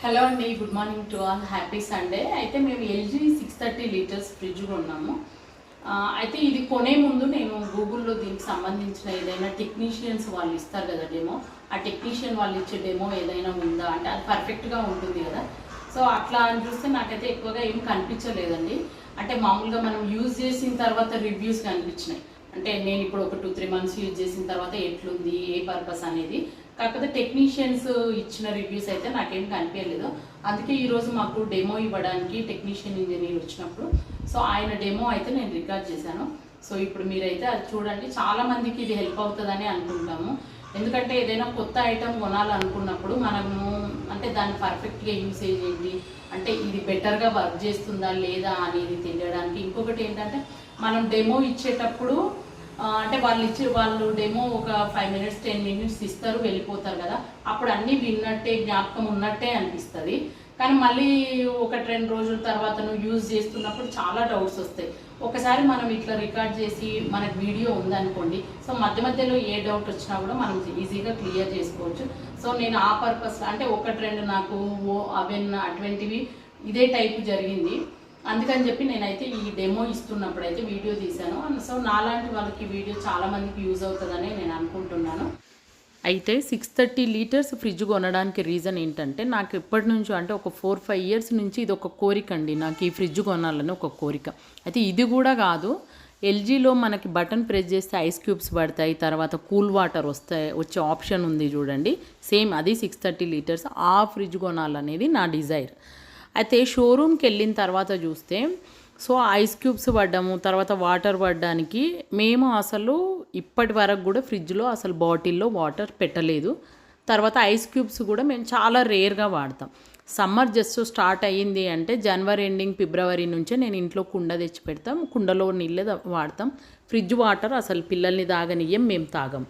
Hello అండి good morning to all. Happy Sunday. అయితే మేము LG six thirty litres fridge కొన్నాము అయితే ఇది కొనే ముందు నేను గూగుల్లో దీనికి సంబంధించిన ఏదైనా టెక్నీషియన్స్ వాళ్ళు ఇస్తారు కదా డెమో. ఆ టెక్నీషియన్ వాళ్ళు ఇచ్చే డెమో ఏదైనా ఉందా అంటే అది పర్ఫెక్ట్గా ఉంటుంది కదా. సో అట్లా అని చూస్తే నాకైతే ఎక్కువగా ఏం కనిపించలేదండి. అంటే మామూలుగా మనం యూజ్ చేసిన తర్వాత రివ్యూస్ కనిపించినాయి. అంటే నేను ఇప్పుడు ఒక టూ త్రీ మంత్స్ యూజ్ చేసిన తర్వాత ఎట్లుంది ఏ పర్పస్ అనేది కాకపోతే టెక్నీషియన్స్ ఇచ్చిన రివ్యూస్ అయితే నాకేం కనిపించలేదు. అందుకే ఈరోజు మాకు డెమో ఇవ్వడానికి టెక్నీషియన్ ఇంజనీర్ వచ్చినప్పుడు. సో ఆయన డెమో అయితే నేను రికార్డ్ చేశాను. సో ఇప్పుడు మీరైతే అది చూడండి. చాలా మందికి ఇది హెల్ప్ అవుతుందని అనుకుంటాము. ఎందుకంటే ఏదైనా కొత్త ఐటెం కొనాలనుకున్నప్పుడు మనము అంటే దాన్ని పర్ఫెక్ట్గా యూసేజ్ ఏంటి అంటే ఇది బెటర్గా వర్క్ చేస్తుందా లేదా అనేది తెలియడానికి. ఇంకొకటి ఏంటంటే మనం డెమో ఇచ్చేటప్పుడు అంటే వాళ్ళు ఇచ్చి వాళ్ళు డెమో ఒక ఫైవ్ మినిట్స్ టెన్ మినిట్స్ ఇస్తారు వెళ్ళిపోతారు కదా. అప్పుడు అన్నీ విన్నట్టే జ్ఞాపకం ఉన్నట్టే అనిపిస్తుంది. కానీ మళ్ళీ ఒకటి రెండు రోజుల తర్వాత నువ్వు యూజ్ చేస్తున్నప్పుడు చాలా డౌట్స్ వస్తాయి. ఒకసారి మనం ఇట్లా రికార్డ్ చేసి మనకు వీడియో ఉందనుకోండి సో మధ్య మధ్యలో ఏ డౌట్ వచ్చినా కూడా మనం ఈజీగా క్లియర్ చేసుకోవచ్చు. సో నేను ఆ పర్పస్ అంటే ఒకటి రెండు నాకు ఓ అవెన్ అటువంటివి ఇదే టైప్ జరిగింది. అందుకని చెప్పి నేనైతే ఈ డెమో ఇస్తున్నప్పుడు అయితే వీడియో తీశాను. సో నాలాంటి వాళ్ళకి వీడియో చాలా మందికి యూజ్ అవుతుందని నేను అనుకుంటున్నాను. అయితే సిక్స్ థర్టీ లీటర్స్ ఫ్రిడ్జ్ కొనడానికి రీజన్ ఏంటంటే నాకు ఎప్పటి నుంచో అంటే ఒక ఫోర్ ఫైవ్ ఇయర్స్ నుంచి ఇది ఒక కోరిక అండి. నాకు ఈ ఫ్రిడ్జ్ కొనాలని ఒక కోరిక. అయితే ఇది కూడా కాదు ఎల్జీలో మనకి బటన్ ప్రెస్ చేస్తే ఐస్ క్యూబ్స్ పడతాయి తర్వాత కూల్ వాటర్ వస్తాయి వచ్చే ఆప్షన్ ఉంది చూడండి. సేమ్ అది సిక్స్ థర్టీ లీటర్స్ ఆ ఫ్రిడ్జ్ కొనాలనేది నా డిజైర్ అయితే షోరూమ్కి వెళ్ళిన తర్వాత చూస్తే సో ఐస్ క్యూబ్స్ పడ్డాము తర్వాత వాటర్ పడడానికి మేము అసలు ఇప్పటి వరకు కూడా ఫ్రిడ్జ్లో అసలు బాటిల్లో వాటర్ పెట్టలేదు. తర్వాత ఐస్ క్యూబ్స్ కూడా మేము చాలా రేర్గా వాడతాం. సమ్మర్ జస్ట్ స్టార్ట్ అయ్యింది అంటే జనవరి ఎండింగ్ ఫిబ్రవరి నుంచే నేను ఇంట్లో కుండ తెచ్చి పెడతాం. కుండలో నీళ్ళే వాడతాం. ఫ్రిడ్జ్ వాటర్ అసలు పిల్లల్ని తాగనియ్యం మేము తాగం.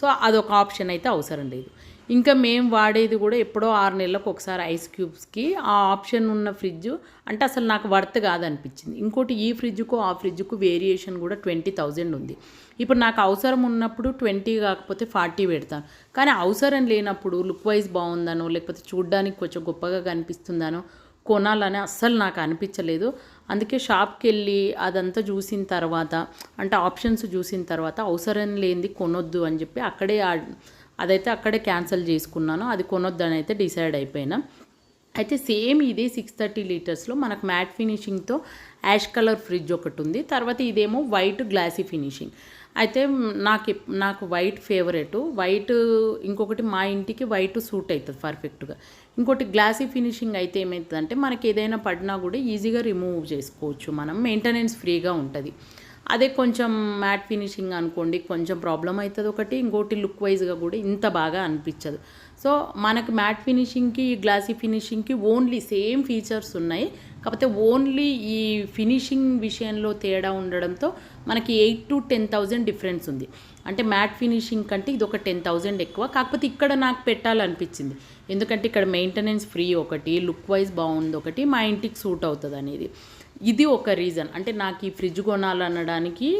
సో అదొక ఆప్షన్ అయితే అవసరం లేదు. ఇంకా మేము వాడేది కూడా ఎప్పుడో ఆరు నెలలకు ఒకసారి ఐస్ క్యూబ్స్కి. ఆ ఆప్షన్ ఉన్న ఫ్రిడ్జ్ అంటే అసలు నాకు వర్త్ కాదనిపించింది. ఇంకోటి ఈ ఫ్రిడ్జ్కు ఆ ఫ్రిడ్జ్కు వేరియేషన్ కూడా ట్వంటీ థౌజండ్ ఉంది. ఇప్పుడు నాకు అవసరం ఉన్నప్పుడు ట్వంటీ కాకపోతే ఫార్టీ పెడతాను కానీ అవసరం లేనప్పుడు లుక్ వైజ్ బాగుందనో లేకపోతే చూడ్డానికి కొంచెం గొప్పగా కనిపిస్తుందనో కొనాలని అస్సలు నాకు అనిపించలేదు. అందుకే షాప్కి వెళ్ళి అదంతా చూసిన తర్వాత అంటే ఆప్షన్స్ చూసిన తర్వాత అవసరం లేనిది కొనొద్దు అని చెప్పి అక్కడే అదైతే అక్కడే క్యాన్సిల్ చేసుకున్నాను. అది కొనొద్దని అయితే డిసైడ్ అయిపోయినా. అయితే సేమ్ ఇది సిక్స్ థర్టీ లీటర్స్లో మనకు మ్యాట్ ఫినిషింగ్తో యాష్ కలర్ ఫ్రిడ్జ్ ఒకటి ఉంది. తర్వాత ఇదేమో వైట్ గ్లాసీ ఫినిషింగ్. అయితే నాకు నాకు వైట్ ఫేవరెట్. వైట్ ఇంకొకటి మా ఇంటికి వైట్ సూట్ అవుతుంది పర్ఫెక్ట్గా. ఇంకోటి గ్లాసీ ఫినిషింగ్ అయితే ఏమవుతుందంటే మనకి ఏదైనా పడినా కూడా ఈజీగా రిమూవ్ చేసుకోవచ్చు మనం. మెయింటెనెన్స్ ఫ్రీగా ఉంటుంది. అదే కొంచెం మ్యాట్ ఫినిషింగ్ అనుకోండి కొంచెం ప్రాబ్లం అవుతుంది ఒకటి ఇంకోటి లుక్ వైజ్గా కూడా ఇంత బాగా అనిపించదు. సో మనకు మ్యాట్ ఫినిషింగ్కి గ్లాసీ ఫినిషింగ్కి ఓన్లీ సేమ్ ఫీచర్స్ ఉన్నాయి. కాకపోతే ఓన్లీ ఈ ఫినిషింగ్ విషయంలో తేడా ఉండడంతో మనకి eight to ten thousand difference ఉంది. అంటే మ్యాట్ ఫినిషింగ్ కంటే ఇది ఒక టెన్ థౌజండ్ ఎక్కువ. కాకపోతే ఇక్కడ నాకు పెట్టాలనిపించింది. ఎందుకంటే ఇక్కడ మెయింటెనెన్స్ ఫ్రీ ఒకటి లుక్ వైజ్ బాగుంది ఒకటి మా ఇంటికి సూట్ అవుతుంది అనేది ఇది ఒక రీజన్. అంటే నాకు ఈ ఫ్రిడ్జ్ కొనాలనడానికి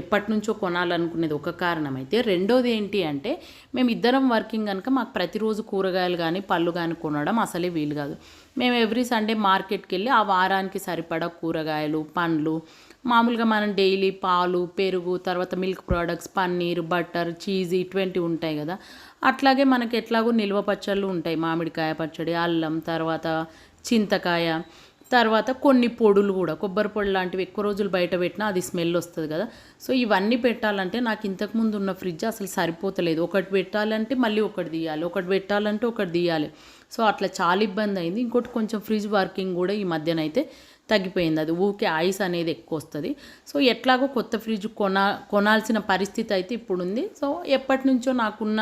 ఎప్పటి నుంచో కొనాలనుకునేది ఒక కారణం అయితే రెండోది ఏంటి అంటే మేము ఇద్దరం వర్కింగ్ కనుక మాకు ప్రతిరోజు కూరగాయలు కానీ పళ్ళు కానీ కొనడం అసలే వీలు కాదు. మేము ఎవ్రీ సండే మార్కెట్కి వెళ్ళి ఆ వారానికి సరిపడా కూరగాయలు పండ్లు మామూలుగా మనం డైలీ పాలు పెరుగు తర్వాత milk products paneer butter cheese ఇటువంటివి ఉంటాయి కదా. అట్లాగే మనకి ఎట్లాగో నిల్వ పచ్చళ్ళు ఉంటాయి. మామిడికాయ పచ్చడి అల్లం తర్వాత చింతకాయ తర్వాత కొన్ని పొడులు కూడా కొబ్బరి పొడి లాంటివి ఎక్కువ రోజులు బయట పెట్టినా అది స్మెల్ వస్తుంది కదా. సో ఇవన్నీ పెట్టాలంటే నాకు ఇంతకుముందు ఉన్న ఫ్రిడ్జ్ అసలు సరిపోతలేదు. ఒకటి పెట్టాలంటే మళ్ళీ ఒకటి తీయాలి ఒకటి పెట్టాలంటే ఒకటి తీయాలి. సో అట్లా చాలా ఇబ్బంది అయింది. ఇంకోటి కొంచెం ఫ్రిడ్జ్ వర్కింగ్ కూడా ఈ మధ్యన అయితే తగ్గిపోయింది. అది ఊకే ఐస్ అనేది ఎక్కువ వస్తుంది. సో ఎట్లాగో కొత్త ఫ్రిడ్జ్ కొనా కొనాల్సిన పరిస్థితి అయితే ఇప్పుడు ఉంది సో ఎప్పటి నుంచో నాకున్న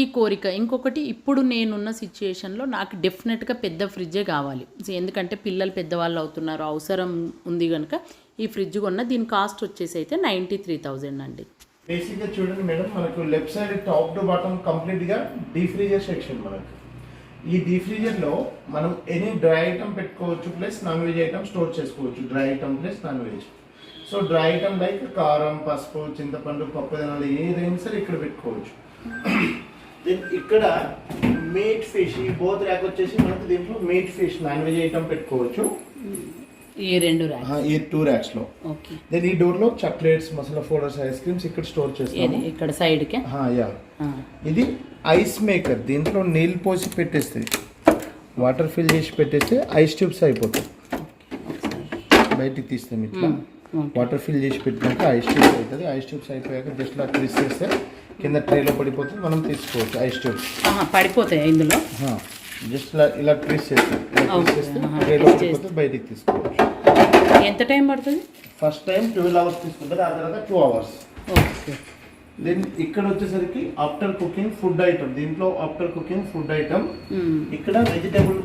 ఈ కోరిక. ఇంకొకటి ఇప్పుడు నేనున్న సిచ్యుయేషన్లో నాకు డెఫినెట్గా పెద్ద ఫ్రిడ్జే కావాలి. సో ఎందుకంటే పిల్లలు పెద్దవాళ్ళు అవుతున్నారు అవసరం ఉంది కనుక ఈ ఫ్రిడ్జ్ కొన్న. దీని కాస్ట్ వచ్చేసి అయితే నైంటీ త్రీ థౌజండ్ అండి. బేసిక్గా చూడండి మేడం మనకు left side top to bottom కంప్లీట్గా డీఫ్రీజర్ సెక్షన్ మనకు. ఈ డీఫ్రీజర్లో మనం ఎనీ డ్రై ఐటమ్ పెట్టుకోవచ్చు plus non veg item store చేసుకోవచ్చు. Dry item plus non veg. So dry item like కారం పసుపు చింతపండు పప్పు ఏదైనా సరే ఇక్కడ పెట్టుకోవచ్చు. Then ఇక్కడ మీట్ ఫిష్ ఈ బోత్ ర్యాక్ వచ్చేసి మనకు దీంట్లో meat fish non veg item పెట్టుకోవచ్చు. ఈ రెండు ఈ టూ ర్యాక్స్లో. ఓకే దెన్ ఈ డోర్లో chocolates masala powders ice creams ఇక్కడ స్టోర్ ఇది చేస్తాము ఇక్కడ సైడ్కి ఆ, యా ఇది ఐస్ మేకర్ దీంట్లో నీళ్ళు పోసి పెట్టేస్తే వాటర్ ఫిల్ చేసి పెట్టేస్తే ఐస్ ట్యూబ్స్ అయిపోతాయి. బయటికి తీస్తాం ఇట్లా. వాటర్ ఫిల్ చేసి పెట్టినాక ఐస్ ట్యూబ్స్ అవుతుంది ఐస్ ట్యూబ్స్ అయిపోయాక జస్ట్ ఇలా ట్విస్ట్ చేస్తే కింద ట్రేలో పడిపోతుంది మనం తీసుకోవచ్చు ఐస్ ట్యూబ్స్ పడిపోతాయి ఇందులో? జస్ట్ ఇలా ఇలా ట్విస్ట్ చేస్తాం. ట్రేలో పడిపోతే బయటికి తీసుకోవచ్చు. ఎంత టైం పడుతుంది? ఫస్ట్ టైం ట్వెల్వ్ అవర్స్ తీసుకుంటారు ఆ తర్వాత టూ అవర్స్. ఓకే. దెన్ ఇక్కడ వచ్చేసరికి ఆఫ్టర్ కుకింగ్ ఫుడ్ ఐటమ్. దీంట్లో ఆఫ్టర్ కుకింగ్ ఫుడ్ ఐటమ్. ఇక్కడ వెజిటేబుల్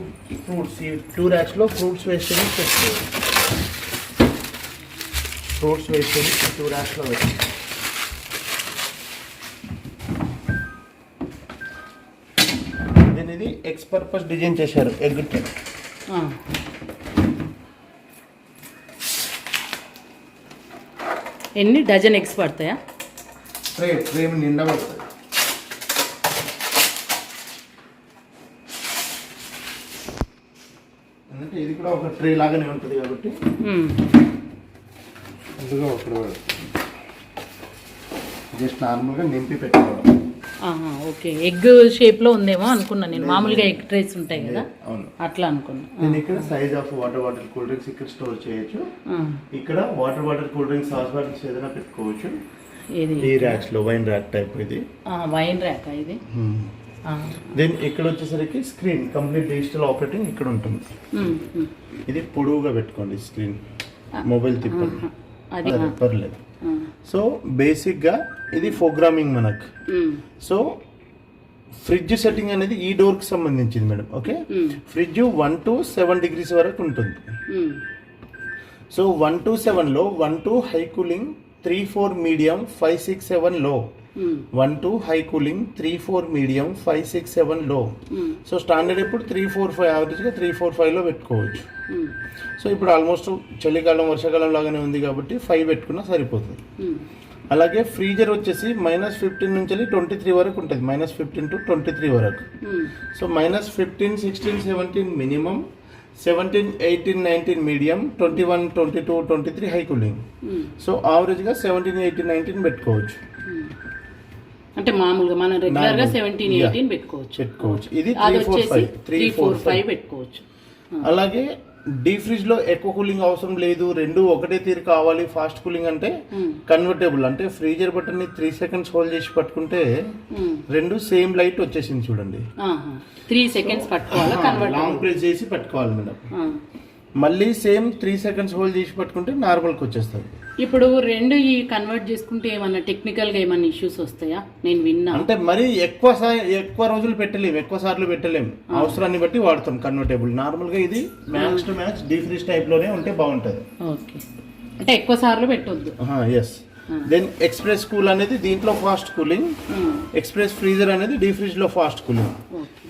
ఫ్రూట్స్ ఈ two ర్యాక్స్లో fruits vegetables fruits vegetables two ర్యాక్స్లో పెట్టి దీని ఇది ఎక్స్ పర్పస్ డిజైన్ చేశారు ఎగ్ ఎన్ని డజన్ ఎగ్స్ పడతాయా? ట్రే ఫ్రేమ్ నిండా పడుతుంది. ఎందుకంటే ఇది కూడా ఒక ట్రే లాగానే ఉంటుంది కాబట్టి. ముందుగా ఒకటి జస్ట్ నార్మల్గా నింపి పెట్టుకోవడం ఆహా, ఓకే. ఎగ్ షేప్లో ఉందేమో అనుకున్నా నేను. మామూలుగా ఎగ్ ట్రేస్ ఉంటాయి కదా? అవును. అట్లా అనుకున్నా. నేను ఇక్కడ size of water bottle cool drinks ఇక్కడ స్టోర్ చేయొచ్చు. ఇక్కడ water bottle cool drinks sauce bottles ఏదైనా పెట్టుకోవచ్చు. ఇది ఈ ర్యాక్స్లో వైన్ ర్యాక్ టైప్ ఇది. ఆ, వైన్ ర్యాక్ ఇది? దెన్ ఇక్కడ వచ్చేసరికి స్క్రీన్ కంప్లీట్ డిజిటల్ ఆపరేటింగ్ ఇక్కడ ఉంటుంది. ఇది పొడవుగా పెట్టుకోండి స్క్రీన్ మొబైల్ తిప్పండి. పర్లేదు. సో బేసిక్గా ఇది ప్రోగ్రామింగ్ మనకు. సో ఫ్రిడ్జ్ సెట్టింగ్ అనేది ఈ డోర్కి సంబంధించింది madam okay? Fridge one to seven degrees వరకు ఉంటుంది. సో వన్ టు సెవెన్లో one to high cooling three four medium five six సెవెన్లో one to high cooling three four medium five six సెవెన్లో so standard ఇప్పుడు త్రీ ఫోర్ ఫైవ్ యావరేజ్గా three four ఫైవ్లో పెట్టుకోవచ్చు. So ఇప్పుడు ఆల్మోస్ట్ చలికాలం వర్షాకాలం లాగానే ఉంది కాబట్టి ఫైవ్ పెట్టుకున్నా సరిపోతుంది. మ్మ్. అలాగే ఫ్రీజర్ వచ్చేసి మైనస్ ఫిఫ్టీన్ నుంచి ట్వంటీ త్రీ వరకు ఉంటుంది. Minus fifteen to twenty three వరకు. So minus fifteen sixteen seventeen minimum seventeen eighteen nineteen medium twenty one twenty two twenty three high cooling. So ఆవరేజ్గా seventeen eighteen nineteen పెట్టుకోవచ్చు. అంటే మామూలుగా మనం రెగ్యులర్గా. Seventeen. Eighteen పెట్టుకోవచ్చు. పెట్టుకోవచ్చు. ఇది అది త్రీ ఫోర్ వచ్చేసి ఫైవ్ త్రీ ఫోర్ ఫైవ్ పెట్టుకోవచ్చు. అలాగే డీ ఫ్రిడ్జ్లో ఎక్కువ కూలింగ్ అవసరం లేదు. రెండు ఒకటే తీరు కావాలి. ఫాస్ట్ కూలింగ్ అంటే. కన్వర్టబుల్ అంటే ఫ్రీజర్ బటన్ని త్రీ సెకండ్స్ హోల్డ్ చేసి పట్టుకుంటే. రెండు సేమ్ లైట్ వచ్చేసింది చూడండి. త్రీ సెకండ్స్ పట్టుకోవాలా? లాంగ్ ప్రెస్ చేసి పట్టుకోవాలి మేడం. మళ్ళీ సేమ్ త్రీ సెకండ్స్ హోల్డ్ చేసి పట్టుకుంటే నార్మల్కి వచ్చేస్తుంది. ఇప్పుడు రెండు ఈ కన్వర్ట్ చేసుకుంటే ఏమన్నా టెక్నికల్గా ఏమన్నా ఇష్యూస్ వస్తాయా? నేను విన్నా. అంటే మరి ఎక్కువ ఎక్కువ రోజులు పెట్టలేము ఎక్కువ సార్లు పెట్టలేము. అవసరాన్ని బట్టి వాడతాం కన్వర్టబుల్ నార్మల్గా ఇది max to max deep freeze టైప్లోనే ఉంటే బాగుంటది. ఓకే. అంటే ఎక్కువ సార్లు పెట్టొద్దు. ఎస్ దెన్ ఎక్స్ప్రెస్ కూల్ అనేది దీంట్లో ఫాస్ట్ కూలింగ్. ఎక్స్ప్రెస్ ఫ్రీజర్ అనేది డీ ఫ్రిడ్జ్లో ఫాస్ట్ కూలింగ్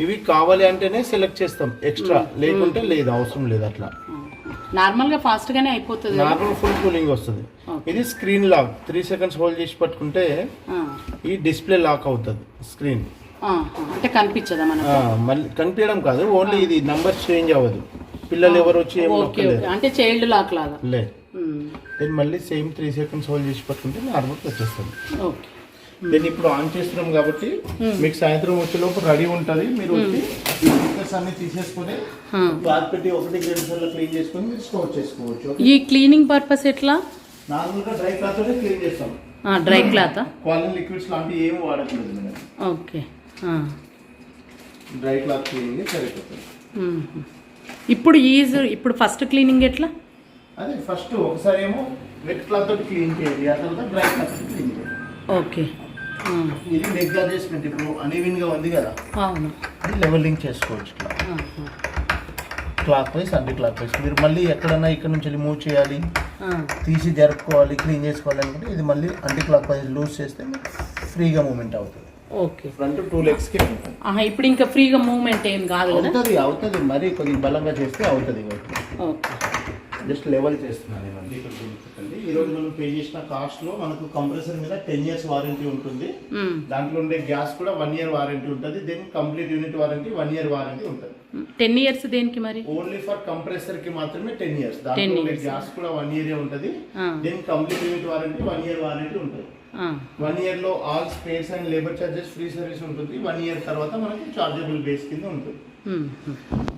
ఇవి కావాలి అంటేనే సెలెక్ట్ చేస్తాం ఎక్స్ట్రా లేకుంటే లేదు అవసరం లేదు అట్లా. నార్మల్గా ఫాస్ట్ గానే అయిపోతుంది? నార్మల్ ఫుల్ కూలింగ్ వస్తుంది. ఇది screen lock. Three seconds hold చేసి పట్టుకుంటే ఆ. ఈ డిస్ప్లే లాక్ అవుతుంది స్క్రీన్. అంటే కనిపించదా మనకు? మళ్ళీ కనిపించడం కాదు ఓన్లీ ఇది నంబర్ చేంజ్ అవ్వదు. పిల్లలు ఎవరు వచ్చి అంటే చైల్డ్ లాక్ లాగా? లే మ్మ్. దెన్ మళ్ళీ సేమ్ త్రీ సెకండ్స్ హోల్డ్ చేసి పట్టుకుంటే నార్మల్ వచ్చేస్తుంది. ఓకే. దెన్ ఇప్పుడు ఆన్ చేస్తున్నాం కాబట్టి మీకు సాయంత్రం వచ్చేలోపు రెడీ ఉంటుంది. మీరు వచ్చి ఈ స్టిక్కర్స్ అన్ని తీసేసుకొని ఆ. క్లాత్ పెట్టి ఒకటి రెండు సార్లు క్లీన్ చేసుకొని మీరు స్టోర్ చేసుకోవచ్చు ఈ క్లీనింగ్ పర్పస్ ఎట్లా? నార్మల్గా డ్రై క్లాత్ తోనే క్లీన్ చేస్తాం డ్రై క్లాతా క్వాలిన్ లిక్విడ్స్ లాంటివి ఏమి వాడట్లేదు madam. Okay. Dry cloth cleaning సరిపోతుంది. ఇప్పుడు ఈజ్ ఇప్పుడు ఫస్ట్ క్లీనింగ్ ఎట్లా? అదే ఫస్ట్ ఒకసారి ఏమో వెట్ క్లాత్ తోటి క్లీన్ చేయాలి ఆ తర్వాత డ్రై క్లాత్ క్లీన్ చేయాలి ఓకే. ఇది నెక్ అడ్జస్ట్మెంట్ ఇప్పుడు అన్ఈవెన్గా ఉంది కదా. అవును. అది లెవెలింగ్ చేసుకోవచ్చు. ఇట్లా ఆహా. Clockwise anticlockwise మీరు మళ్ళీ ఎక్కడన్నా ఇక్కడ నుంచి మూవ్ చేయాలి. తీసి జరుపుకోవాలి క్లీన్ చేసుకోవాలి అనుకుంటే ఇది మళ్ళీ అంటీ క్లాక్ వైజ్ లూజ్ చేస్తే ఫ్రీగా మూమెంట్ అవుతుంది. ఓకే. ఫ్రంట్ టూ లెగ్స్కి ఇప్పుడు ఇంకా ఫ్రీగా మూవ్మెంట్ ఏం కాదు కదా? అవుతుంది అవుతుంది. మరి కొద్దిగా బలంగా చేస్తే అవుతుంది. ఓకే. జస్ట్ లెవెల్ చేస్తున్నాను నేను అంతే ఇక్కడ చూపించకండి. ఈ రోజు మనం పే చేసిన కాస్ట్లో మనకు కంప్రెసర్ మీద టెన్ ఇయర్స్ వారంటీ ఉంటుంది. దాంట్లో ఉండే గ్యాస్ కూడా వన్ ఇయర్ వారంటీ ఉంటుంది. Then complete unit warranty one year warranty ఉంటుంది. టెన్ ఇయర్స్ దేనికి మరి? ఓన్లీ ఫర్ కంప్రెసర్కి మాత్రమే టెన్ ఇయర్స్ దాంట్లో ఉండే గ్యాస్ కూడా వన్ ఇయర్ ఉంటుంది. ఆ. Then complete unit warranty one year warranty ఉంటుంది. వన్ ఇయర్లో all spares and labour charges free service ఉంటుంది. వన్ ఇయర్ తర్వాత మనకి చార్జబుల్ బేస్ కింద ఉంటుంది. ఉమ్.